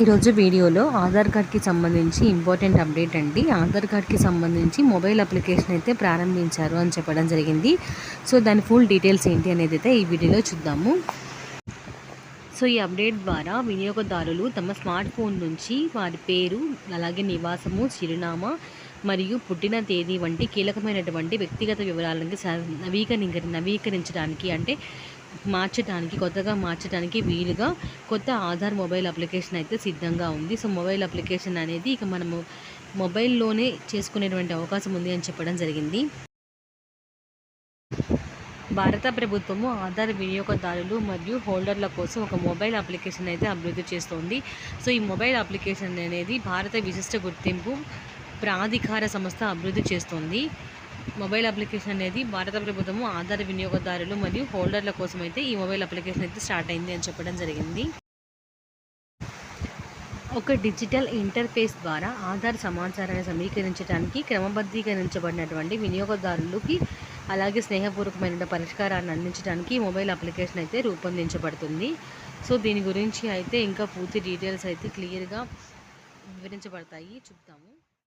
ఈరోజు వీడియోలో ఆధార్ కార్డ్కి సంబంధించి ఇంపార్టెంట్ అప్డేట్ అండి. ఆధార్ కార్డ్కి సంబంధించి మొబైల్ అప్లికేషన్ అయితే ప్రారంభించారు అని చెప్పడం జరిగింది. సో దాని ఫుల్ డీటెయిల్స్ ఏంటి అనేది అయితే ఈ వీడియోలో చూద్దాము. సో ఈ అప్డేట్ ద్వారా వినియోగదారులు తమ స్మార్ట్ ఫోన్ నుంచి వారి పేరు అలాగే నివాసము చిరునామా మరియు పుట్టిన తేదీ వంటి కీలకమైనటువంటి వ్యక్తిగత వివరాలను స- నవీకరించ నవీకరించడానికి అంటే మార్చడానికి కొత్తగా మార్చడానికి వీలుగా కొత్త ఆధార్ మొబైల్ అప్లికేషన్ అయితే సిద్ధంగా ఉంది. సో మొబైల్ అప్లికేషన్ అనేది ఇక మనము మొబైల్లోనే చేసుకునేటువంటి అవకాశం ఉంది అని చెప్పడం జరిగింది. భారత ప్రభుత్వము ఆధార్ వినియోగదారులు మరియు హోల్డర్ల కోసం ఒక మొబైల్ అప్లికేషన్ అయితే అభివృద్ధి చేస్తోంది. సో ఈ మొబైల్ అప్లికేషన్ అనేది భారత విశిష్ట గుర్తింపు ప్రాధికార సంస్థ అభివృద్ధి చేస్తోంది. మొబైల్ అప్లికేషన్ అనేది భారత ప్రభుత్వము ఆధార్ వినియోగదారులు మరియు హోల్డర్ల కోసం అయితే ఈ మొబైల్ అప్లికేషన్ అయితే స్టార్ట్ అయింది అని చెప్పడం జరిగింది. ఒక డిజిటల్ ఇంటర్ఫేస్ ద్వారా ఆధార్ సమాచారాన్ని సమీకరించడానికి క్రమబద్ధీకరించబడినటువంటి వినియోగదారులకి అలాగే స్నేహపూర్వకమైన పరిష్కారాన్ని అందించడానికి ఈ మొబైల్ అప్లికేషన్ అయితే రూపొందించబడుతుంది. సో దీని గురించి అయితే ఇంకా పూర్తి డీటెయిల్స్ అయితే క్లియర్గా వివరించబడతాయి. చూద్దాము.